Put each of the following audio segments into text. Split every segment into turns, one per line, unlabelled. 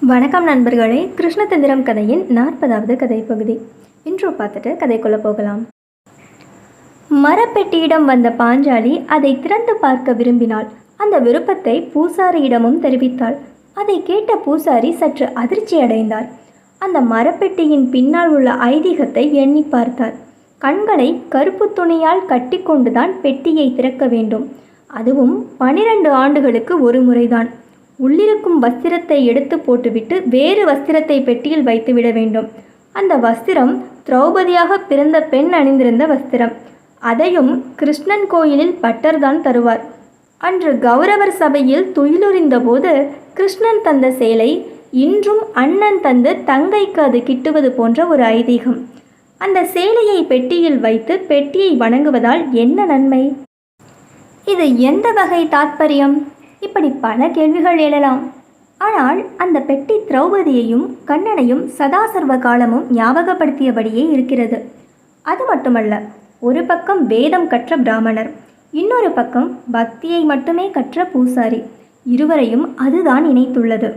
வணக்கம் நண்பர்களே கிருஷ்ணதந்திரம் கதையின் நாற்பதாவது கதை பகுதி இன்ட்ரோ பார்த்துட்டு கதைக்குள்ளே போகலாம். மரப்பெட்டியிடம் வந்த பாஞ்சாலி அதை திறந்து பார்க்க விரும்பினாள். அந்த விருப்பத்தை பூசாரியிடமும் தெரிவித்தாள். அதை கேட்ட பூசாரி சற்று அதிர்ச்சி அடைந்தார் அந்த மரப்பெட்டியின் பின்னால் உள்ள ஐதீகத்தை எண்ணி பார்த்தார் கண்களை கருப்பு துணியால் கட்டிக்கொண்டுதான் பெட்டியை திறக்க வேண்டும். அதுவும் பனிரெண்டு ஆண்டுகளுக்கு ஒரு முறைதான். உள்ளிருக்கும் வஸ்திரத்தை எடுத்து போட்டுவிட்டு வேறு வஸ்திரத்தை பெட்டியில் வைத்துவிட வேண்டும். அந்த வஸ்திரம் திரௌபதியாக பிறந்த பெண் அணிந்திருந்த வஸ்திரம். அதையும் கிருஷ்ணன் கோயிலில் பட்டர்தான் தருவார். அன்று கௌரவர் சபையில் துயிலுறிந்தபோது கிருஷ்ணன் தந்த சேலை இன்றும் அண்ணன் தந்து தங்கைக்கு அது கிட்டுவது போன்ற ஒரு ஐதீகம். அந்த சேலையை பெட்டியில் வைத்து பெட்டியை வணங்குவதால் என்ன நன்மை? இது எந்த வகை தாத்பரியம்? இப்படி பல கேள்விகள் எழலாம். ஆனால் அந்த பெட்டி திரௌபதியையும் கண்ணனையும் சதாசர்வ காலமும் ஞாபகப்படுத்தியபடியே இருக்கிறது. அது மட்டுமல்ல ஒரு பக்கம் வேதம் கற்ற பிராமணர் இன்னொரு பக்கம் பக்தியை மட்டுமே கற்ற பூசாரி. இருவரையும் அதுதான் இணைத்துள்ளது.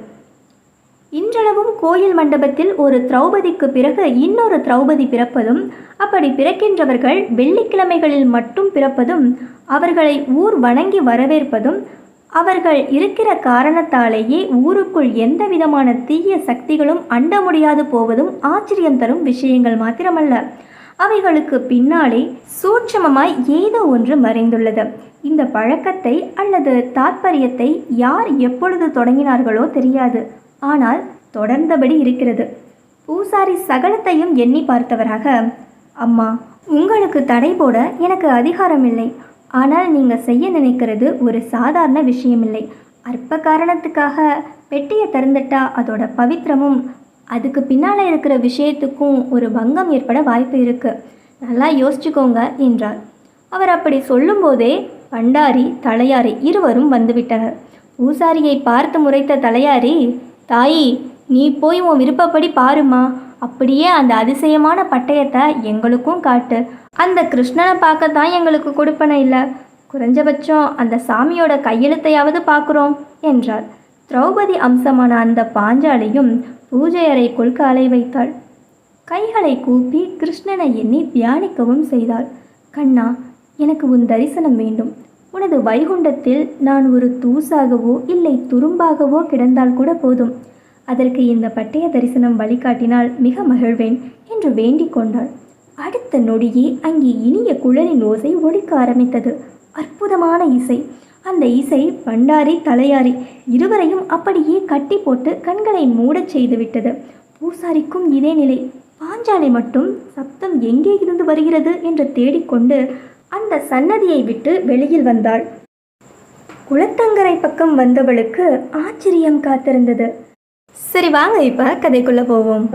இன்றளவும் கோயில் மண்டபத்தில் ஒரு திரௌபதிக்கு பிறகு இன்னொரு திரௌபதி பிறப்பதும் அப்படி பிறக்கின்றவர்கள் வெள்ளிக்கிழமைகளில் மட்டும் பிறப்பதும் அவர்களை ஊர் வணங்கி வரவேற்பதும் அவர்கள் இருக்கிற காரணத்தாலேயே ஊருக்குள் எந்த விதமான தீய சக்திகளும் அண்ட முடியாது போவதும் ஆச்சரியம் தரும் விஷயங்கள் மாத்திரமல்ல. அவைகளுக்கு பின்னாலே சூட்சமமாய் ஏதோ ஒன்று மறைந்துள்ளது. இந்த பழக்கத்தை அல்லது தாத்பரியத்தை யார் எப்பொழுது தொடங்கினார்களோ தெரியாது. ஆனால் தொடர்ந்தபடி இருக்கிறது. பூசாரி சகலத்தையும் எண்ணி பார்த்தவராக அம்மா உங்களுக்கு தடை போட எனக்கு அதிகாரம் இல்லை ஆனால் நீங்கள் செய்ய நினைக்கிறது ஒரு சாதாரண விஷயமில்லை. அற்ப காரணத்துக்காக பெட்டியை திறந்துட்டா அதோட பவித்திரமும் அதுக்கு பின்னால் இருக்கிற விஷயத்துக்கும் ஒரு பங்கம் ஏற்பட வாய்ப்பு இருக்கு. நல்லா யோசிச்சுக்கோங்க என்றார் அவர் அப்படி சொல்லும்போதே பண்டாரி தலையாரி இருவரும் வந்துவிட்டனர் பூசாரியை பார்த்து முறைத்த தலையாரி தாயி நீ போய் உன் விருப்பப்படி பாருமா அப்படியே அந்த அதிசயமான பட்டயத்தை எங்களுக்கும் காட்டு. அந்த கிருஷ்ணனை பார்க்கத்தான் எங்களுக்கு கொடுப்பனை இல்லை. குறைஞ்சபட்சம் அந்த சாமியோட கையெழுத்தையாவது பார்க்குறோம் என்றார். திரௌபதி அம்சமான அந்த பாஞ்சாலியும் பூஜை அறைக்குள் காலை வைத்தாள். கைகளை கூப்பி கிருஷ்ணனை எண்ணி தியானிக்கவும் செய்தாள். கண்ணா எனக்கு உன் தரிசனம் வேண்டும். உனது வைகுண்டத்தில் நான் ஒரு தூசாகவோ இல்லை துரும்பாகவோ கிடந்தால் கூட போதும். அதற்கு இந்த பட்டய தரிசனம் வழிகாட்டினால் மிக மகிழ்வேன் என்று வேண்டிக் கொண்டாள். அடுத்த நொடியே அங்கே இனிய குழலின் ஓசை ஒழிக்க ஆரம்பித்தது. அற்புதமான இசை. அந்த இசை பண்டாரி தலையாரி இருவரையும் அப்படியே கட்டி போட்டு கண்களை மூடச் செய்துவிட்டது பூசாரிக்கும் இதே நிலை. பாஞ்சாலை மட்டும் சப்தம் எங்கே இருந்து வருகிறது என்று தேடிக்கொண்டு அந்த சன்னதியை விட்டு வெளியில் வந்தாள். குளத்தங்கரை பக்கம் வந்தவளுக்கு ஆச்சரியம் காத்திருந்தது. சரி வாங்க இப்போ கதைக்குள்ள போவோம்.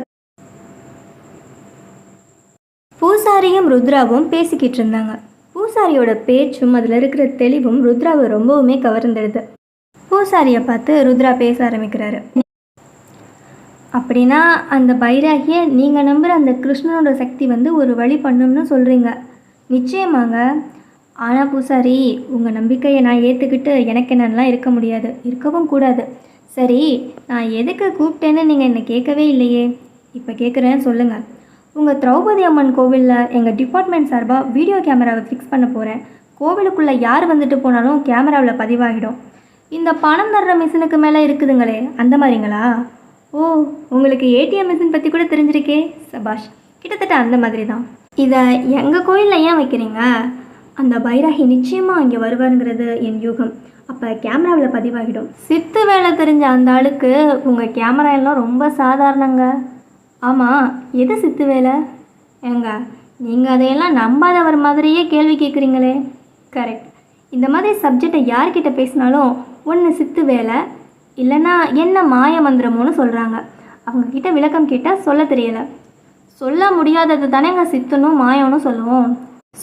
பூசாரியும் ருத்ராவும் பேசிக்கிட்டு இருந்தாங்க. பூசாரியோட பேச்சும் அதில் இருக்கிற தெளிவும் ருத்ராவை ரொம்பவுமே கவர்ந்துடுது பூசாரியை பார்த்து ருத்ரா பேச ஆரம்பிக்கிறாரு. அப்படின்னா அந்த பைராகிய நீங்கள் நம்புகிற அந்த கிருஷ்ணனோட சக்தி வந்து ஒரு வழி பண்ணும்னு சொல்கிறீங்க நிச்சயமாங்க. ஆனால் பூசாரி உங்கள் நம்பிக்கையை நான் ஏற்றுக்கிட்டு எனக்கு என்னென்னலாம் இருக்க முடியாது. இருக்கவும் கூடாது. சரி நான் எதுக்கு கூப்பிட்டேன்னு நீங்கள் என்னை கேட்கவே இல்லையே. இப்போ கேட்குறேன் சொல்லுங்கள் உங்கள் திரௌபதி அம்மன் கோவிலில் எங்கள் டிபார்ட்மெண்ட் சார்பாக வீடியோ கேமராவை ஃபிக்ஸ் பண்ண போகிறேன் கோவிலுக்குள்ளே யார் வந்துட்டு போனாலும் கேமராவில் பதிவாகிடும் இந்த பணம் தர்ற மிஷினுக்கு மேலே இருக்குதுங்களே அந்த மாதிரிங்களா? ஓ உங்களுக்கு ஏடிஎம் மிஷின் பற்றி கூட தெரிஞ்சிருக்கே சபாஷ். கிட்டத்தட்ட அந்த மாதிரி தான் இதை எங்கள் கோயிலில் ஏன் வைக்கிறீங்க? அந்த பைராகி நிச்சயமாக அங்கே வருவாருங்கிறது என் யூகம். அப்போ கேமராவில் பதிவாகிடும். சித்து வேலை தெரிஞ்ச அந்த ஆளுக்கு உங்கள் கேமரா எல்லாம் ரொம்ப சாதாரணங்க. ஆமாம் எது சித்து வேலை? ஏங்க நீங்கள் அதையெல்லாம் நம்பாதவர் மாதிரியே கேள்வி கேட்குறீங்களே கரெக்ட். இந்த மாதிரி சப்ஜெக்டை யார்கிட்ட பேசினாலும் ஒன்று சித்து வேலை இல்லைன்னா என்ன மாய மந்திரமோன்னு சொல்கிறாங்க அவங்கக்கிட்ட விளக்கம் கேட்டால் சொல்ல தெரியலை. சொல்ல முடியாதது தானேங்க சித்துனும் மாயம்னு சொல்லுவோம்.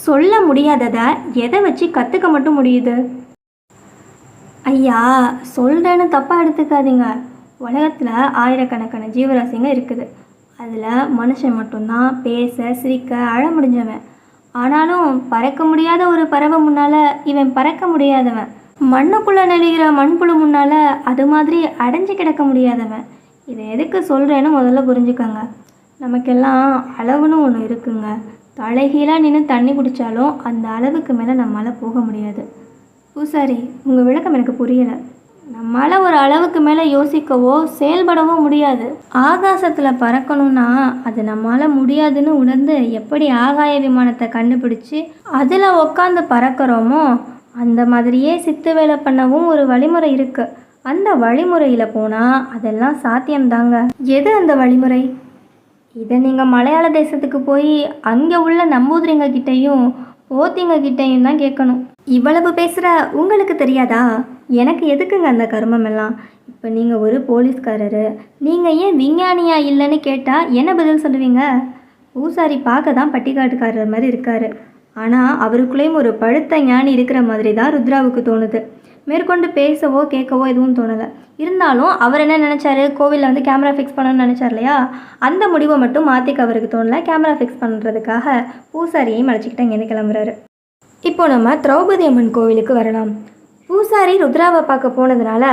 சொல்ல முடியாததை எதை வச்சு கற்றுக்க மட்டும் முடியுது? ஐயா சொல்கிறேன்னு தப்பாக எடுத்துக்காதீங்க. உலகத்தில் ஆயிரக்கணக்கான ஜீவராசிங்க இருக்குது. அதில் மனுஷன் மட்டும்தான் பேச சிரிக்க அழ முடிஞ்சவன். ஆனாலும் பறக்க முடியாத ஒரு பறவை முன்னால் இவன் பறக்க முடியாதவன். மண்ணுக்குள்ளே நெளிகிற மண்புழு முன்னால் அது மாதிரி அடைஞ்சு கிடக்க முடியாதவன். இதை எதுக்கு சொல்கிறேன்னு முதல்ல புரிஞ்சுக்கோங்க. நமக்கெல்லாம் அளவுன்னு ஒன்று இருக்குங்க. தலைகீழாக நின்று தண்ணி குடித்தாலும் அந்த அளவுக்கு மேலே நம்மளால் போக முடியாது. பூசாரி உங்கள் விளக்கம் எனக்கு புரியலை. நம்மளால் ஒரு அளவுக்கு மேலே யோசிக்கவோ செயல்படவோ முடியாது. ஆகாசத்தில் பறக்கணும்னா அது நம்மளால் முடியாதுன்னு உணர்ந்து எப்படி ஆகாய விமானத்தை கண்டுபிடிச்சி அதில் உக்காந்து பறக்கிறோமோ அந்த மாதிரியே சித்து வேலை பண்ணவும் ஒரு வழிமுறை இருக்குது அந்த வழிமுறையில் போனால் அதெல்லாம் சாத்தியம்தாங்க. எது அந்த வழிமுறை? இதை நீங்கள் மலையாள தேசத்துக்கு போய் அங்கே உள்ள நம்பூதிரிங்க கிட்டேயும் போத்திங்க கிட்டேயும் தான் கேட்கணும் இவ்வளவு பேசுகிற உங்களுக்கு தெரியாதா? எனக்கு எதுக்குங்க அந்த கர்மம் எல்லாம் இப்போ நீங்கள் ஒரு போலீஸ்காரரு நீங்கள் ஏன் விஞ்ஞானியா இல்லைன்னு கேட்டால் என்ன பதில் சொல்லுவீங்க? பூசாரி பார்க்க தான் பட்டிக்காட்டுக்காரர் மாதிரி இருக்காரு. ஆனால் அவருக்குள்ளேயும் ஒரு பழுத்த ஞானி இருக்கிற மாதிரி தான் ருத்ராவுக்கு தோணுது. மேற்கொண்டு பேசவோ கேட்கவோ எதுவும் தோணலை. இருந்தாலும் அவர் என்ன நினச்சாரு? கோவிலில் வந்து கேமரா ஃபிக்ஸ் பண்ணணும்னு நினச்சார் இல்லையா? அந்த முடிவை மட்டும் மாற்றிக்க அவருக்கு தோணலை. கேமரா ஃபிக்ஸ் பண்ணுறதுக்காக பூசாரியையும் அழைச்சிக்கிட்டு இங்கேருந்து கிளம்புறாரு. இப்போ நம்ம திரௌபதி அம்மன் கோவிலுக்கு வரலாம். பூசாரி ருத்ராவை பார்க்க போனதுனால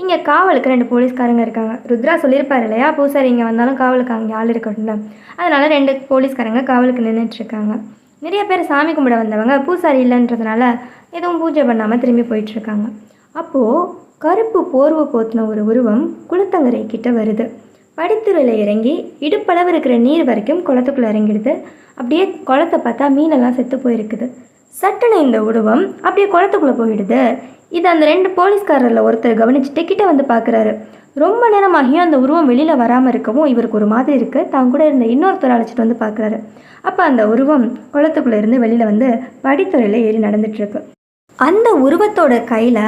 இங்கே காவலுக்கு ரெண்டு போலீஸ்காரங்க இருக்காங்க. ருத்ரா சொல்லியிருப்பார் இல்லையா? பூசாரி இங்கே வந்தாலும் காவலுக்கு அங்கே ஆள் இருக்கட்டும்ல அதனால் ரெண்டு போலீஸ்காரங்க காவலுக்கு நின்றுட்டுருக்காங்க நிறைய பேர் சாமி கும்பிட வந்தவங்க பூசாரி இல்லைன்றதுனால எதுவும் பூஜை பண்ணாமல் திரும்பி போயிட்டுருக்காங்க அப்போது கருப்பு போர்வை போத்தின ஒரு உருவம் குளத்தங்கரை கிட்ட வருது. படித்துறையில் இறங்கி இடுப்பளவு இருக்கிற நீர் வரைக்கும் குளத்துக்குள்ளே இறங்கிடுது. அப்படியே குளத்தை பார்த்தா மீனெல்லாம் செத்து போயிருக்குது. சட்டுன்னு இந்த உருவம் அப்படியே குளத்துக்குள்ளே போயிடுது. இது அந்த ரெண்டு போலீஸ்காரரில் ஒருத்தர் கவனிச்சுட்டு கிட்ட வந்து பார்க்குறாரு ரொம்ப நேரமாகியும் அந்த உருவம் வெளியில் வராமல் இருக்கவும் இவருக்கு ஒரு மாதிரி இருக்குது தான் கூட இருந்த இன்னொருத்தர் அழைச்சிட்டு வந்து பார்க்குறாரு அப்போ அந்த உருவம் குளத்துக்குள்ளே இருந்து வெளியில் வந்து படித்துறையில் ஏறி நடந்துட்டுருக்கு அந்த உருவத்தோட கையில்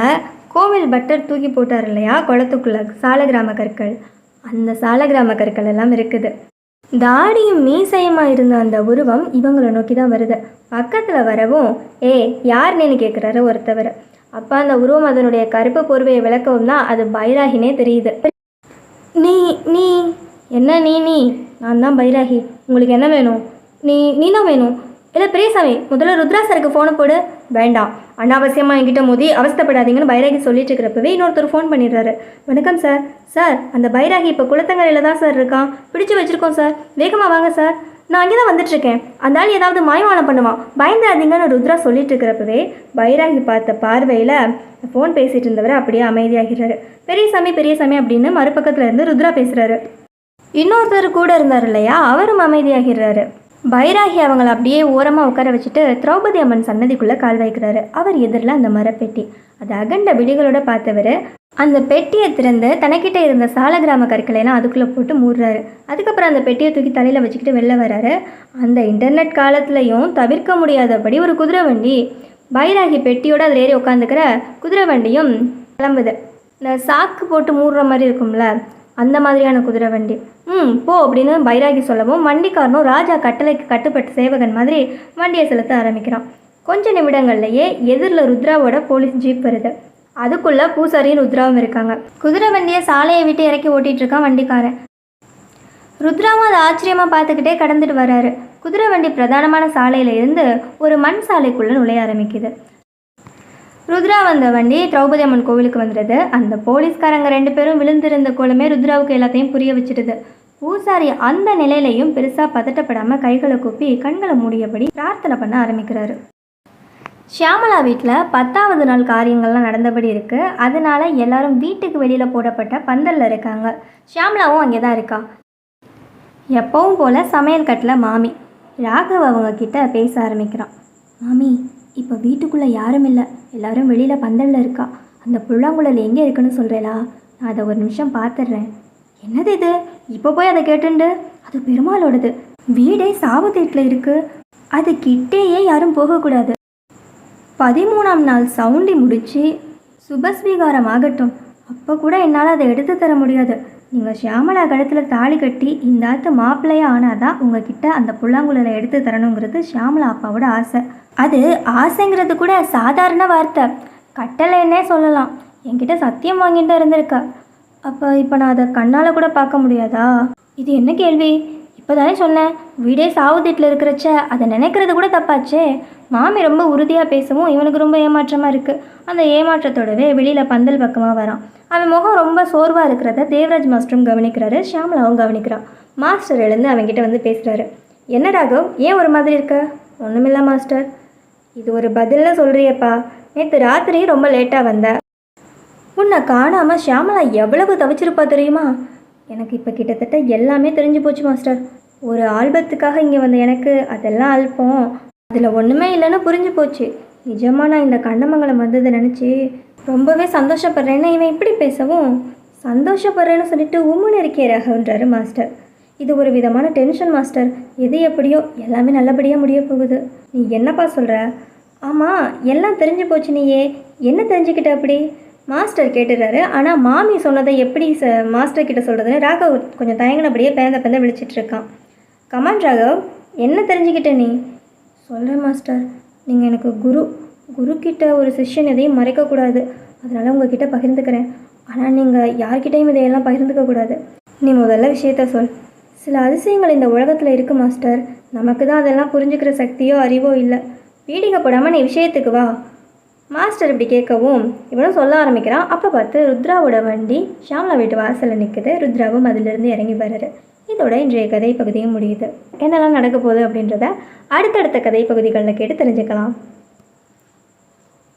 கோவில் பட்டர் தூக்கி போட்டார் இல்லையா? குளத்துக்குள்ள சாலகிராம கற்கள். அந்த சாலகிராம கற்கள் எல்லாம் இருக்குது. தாடியும் மீசையுமா இருந்த அந்த உருவம் இவங்களை நோக்கி தான் வருது. பக்கத்தில் வரவும் ஏ யாருன்னு கேட்குறாரு ஒருத்தவர். அப்போ அந்த உருவம் அதனுடைய கருப்பு போர்வையை விளக்கவும் தான் அது பைராகினே தெரியுது. நீ நீ என்ன நீ நீ? நான் தான் பைராகி. உங்களுக்கு என்ன வேணும்? நீ நீ தான் வேணும். இல்லை பெரியசாமி முதல்ல ருத்ரா சாருக்கு ஃபோனை போடு. வேண்டாம். அனாவசியமாக என்கிட்ட மோதி அவஸ்தப்படாதீங்கன்னு பைராகி சொல்லிட்டு இருக்கிறப்பவே இன்னொருத்தர் ஃபோன் பண்ணிடுறாரு. வணக்கம் சார் சார் அந்த பைராகி இப்போ குளத்தங்கரையில் தான் சார் இருக்கான். பிடிச்சு வச்சுருக்கோம் சார் வேகமாக வாங்க சார் நான் அங்கே தான் வந்துட்டுருக்கேன். அந்த ஆள் ஏதாவது மாயமானம் பண்ணுவான். பயந்துடாதீங்கன்னு ருத்ரா சொல்லிட்டு இருக்கிறப்பவே பைராகி பார்த்த பார்வையில் ஃபோன் பேசிட்டு இருந்தவர் அப்படியே அமைதியாகிறாரு பெரியசாமி பெரியசாமி அப்படின்னு மறுபக்கத்தில் இருந்து ருத்ரா பேசுகிறாரு இன்னொருத்தர் கூட இருந்தார் இல்லையா? அவரும் அமைதியாகிறாரு பைராகி அவங்கள அப்படியே ஓரமாக உட்கார வச்சுட்டு திரௌபதி அம்மன் சன்னதிக்குள்ளே கால் வைக்கிறாரு. அவர் எதிரில் அந்த மரப்பெட்டி. அது அகண்ட விழிகளோட பார்த்தவர். அந்த பெட்டியை திறந்து தனக்கிட்ட இருந்த சாலகிராம கற்களை அதுக்குள்ளே போட்டு மூடுறாரு. அதுக்கப்புறம் அந்த பெட்டியை தூக்கி தலையில் வச்சுக்கிட்டு வெளில வராரு. அந்த இன்டர்நெட் காலத்துலையும் தவிர்க்க முடியாதபடி ஒரு குதிரை வண்டி பைராகி பெட்டியோடு அதில் ஏறி உட்காந்துக்கிற குதிரை வண்டியும் கிளம்புது. இந்த சாக்கு போட்டு மூடுற மாதிரி இருக்கும்ல அந்த மாதிரியான குதிரை வண்டி. ம் போ அப்படின்னு பைராகி சொல்லவும் வண்டிக்காரனும் ராஜா கட்டளைக்கு கட்டுப்பட்ட சேவகன் மாதிரி வண்டியை செலுத்த ஆரம்பிக்கிறான். கொஞ்ச நிமிடங்கள்லையே எதிரில் ருத்ராவோட போலீஸ் ஜீப் வருது. அதுக்குள்ளே பூசாரியும் ருத்ராவும் இருக்காங்க. குதிரை வண்டியை சாலையை விட்டு இறக்கி ஓட்டிகிட்டு இருக்கான் வண்டிக்காரன். ருத்ராவும் அதை ஆச்சரியமாக பார்த்துக்கிட்டே கடந்துட்டு வராரு. குதிரை வண்டி பிரதானமான சாலையில் இருந்து ஒரு மண் சாலைக்குள்ளே நுழைய ஆரம்பிக்குது. ருத்ரா வந்த வண்டி திரௌபதி அம்மன் கோவிலுக்கு வந்துடுது. அந்த போலீஸ்காரங்க ரெண்டு பேரும் விழுந்திருந்த கோலமே ருத்ராவுக்கு எல்லாத்தையும் புரிய வச்சிடுது. பூசாரி அந்த நிலையிலையும் பெருசாக பதட்டப்படாமல் கைகளை கூப்பி கண்களை மூடியபடி பிரார்த்தனை பண்ண ஆரம்பிக்கிறாரு. ஷியாமலா வீட்டில் பத்தாவது நாள் காரியங்கள்லாம் நடந்தபடி இருக்குது அதனால எல்லாரும் வீட்டுக்கு வெளியில் போடப்பட்ட பந்தலில் இருக்காங்க. ஷியாமலாவும் அங்கே தான் இருக்கா? எப்பவும் போல் சமையல் கட்டில் மாமி. ராகவ் அவங்க கிட்ட பேச ஆரம்பிக்கிறான். மாமி இப்போ வீட்டுக்குள்ளே யாரும் இல்லை. எல்லாரும் வெளியில் பந்தலில் இருக்கா. அந்த புல்லாங்குழல் எங்கே இருக்குன்னு சொல்கிறேளா நான் அதை ஒரு நிமிஷம் பார்த்துட்றேன் என்னது இது? இப்போ போய் அதை கேட்டுண்டு. அது பெருமாளோடது. வீடே சாவத்தீட்டில் இருக்குது அது கிட்டேயே யாரும் போகக்கூடாது. பதிமூணாம் நாள் சவுண்டி முடித்து சுபஸ்வீகாரம் ஆகட்டும். அப்போ கூட என்னால் அதை எடுத்து தர முடியாது. நீங்கள் ஷியாமலா கழுத்தில் தாலி கட்டி இந்த மாப்பிள்ளையாக மாப்பிள்ளையா ஆனாதான் உங்ககிட்ட அந்த புல்லாங்குழலை எடுத்து தரணுங்கிறது ஷியாமலா அப்பாவோட ஆசை. அது ஆசைங்கிறது கூட சாதாரண வார்த்தை. கட்டளைன்னே சொல்லலாம். என்கிட்ட சத்தியம் வாங்கிட்டு இருந்திருக்கா. அப்போ இப்போ நான் அதை கண்ணால் கூட பார்க்க முடியாதா? இது என்ன கேள்வி? இப்போ தானே சொன்னேன். வீடே சாவுதீட்டில் இருக்கிறச்ச அதை நினைக்கிறது கூட தப்பாச்சே. மாமி ரொம்ப உறுதியாக பேசவும் இவனுக்கு ரொம்ப ஏமாற்றமாக இருக்குது அந்த ஏமாற்றத்தோடவே வெளியில் பந்தல் பக்கமாக வரான். அவன் முகம் ரொம்ப சோர்வாக இருக்கிறத தேவராஜ் மாஸ்டரும் கவனிக்கிறாரு. ஷியாமலாவும் கவனிக்கிறான். மாஸ்டர் எழுந்து அவன்கிட்ட வந்து பேசுகிறாரு என்ன ராகவ் ஏன் ஒரு மாதிரி இருக்க? ஒன்றுமில்ல மாஸ்டர். இது ஒரு பதில்னு சொல்கிறியப்பா நேற்று ராத்திரி ரொம்ப லேட்டாக வந்த உன்னை காணாமல் ஷியாமலா எவ்வளவு தவிச்சிருப்பா தெரியுமா? எனக்கு இப்போ கிட்டத்தட்ட எல்லாமே தெரிஞ்சு போச்சு மாஸ்டர். ஒரு ஆல்பத்துக்காக இங்கே வந்த எனக்கு அதெல்லாம் அல்பம். அதில் ஒன்றுமே இல்லைன்னு புரிஞ்சு போச்சு. நிஜமாக நான் இந்த கண்ணமங்கலம் வந்ததை நினச்சி ரொம்பவே சந்தோஷப்படுறேன்னு இவன் இப்படி பேசவும் சந்தோஷப்படுறேன்னு சொல்லிட்டு உம்முன்னு இருக்கே ரகன்றாரு மாஸ்டர். இது ஒரு விதமான டென்ஷன் மாஸ்டர். எது எப்படியோ எல்லாமே நல்லபடியாக முடிய போகுது. நீ என்னப்பா சொல்கிற ஆமாம் எல்லாம் தெரிஞ்சு போச்சு நீயே. என்ன தெரிஞ்சுக்கிட்ட அப்படி? மாஸ்டர் கேட்டுறாரு. ஆனால் மாமி சொன்னதை எப்படி ச மாஸ்டர் கிட்ட சொல்கிறதுன்னு ராகவ் கொஞ்சம் தயங்கினபடியே பேந்த பேந்த விழிச்சிட்ருக்கான் கமான் ராகவ். என்ன தெரிஞ்சுக்கிட்ட நீ? சொல்கிறேன் மாஸ்டர். நீங்கள் எனக்கு குரு குரு கிட்ட ஒரு செஷன் எதையும் மறைக்கக்கூடாது அதனால் உங்ககிட்ட பகிர்ந்துக்கிறேன். ஆனால் நீங்கள் யார்கிட்டையும் இதையெல்லாம் பகிர்ந்துக்க கூடாது. நீ முதல்ல விஷயத்த சொல். சில அதிசயங்கள் இந்த உலகத்தில் இருக்கு மாஸ்டர். நமக்கு தான் அதெல்லாம் புரிஞ்சுக்கிற சக்தியோ அறிவோ இல்லை. பீடிகை போடாமல் நீ விஷயத்துக்கு வா. மாஸ்டர் இப்படி கேட்கவும் இவனும் சொல்ல ஆரம்பிக்கிறான். அப்போ பார்த்து ருத்ராவோட வண்டி ஷாம்லா வீட்டு வாசலில் நிற்குது ருத்ராவும் அதிலிருந்து இறங்கி வர்றாரு. இதோட இன்றைய கதை பகுதியும் முடியுது. என்னெல்லாம் நடக்க போகுது அப்படின்றத அடுத்தடுத்த கதை பகுதிகளில் கேட்டு தெரிஞ்சுக்கலாம்.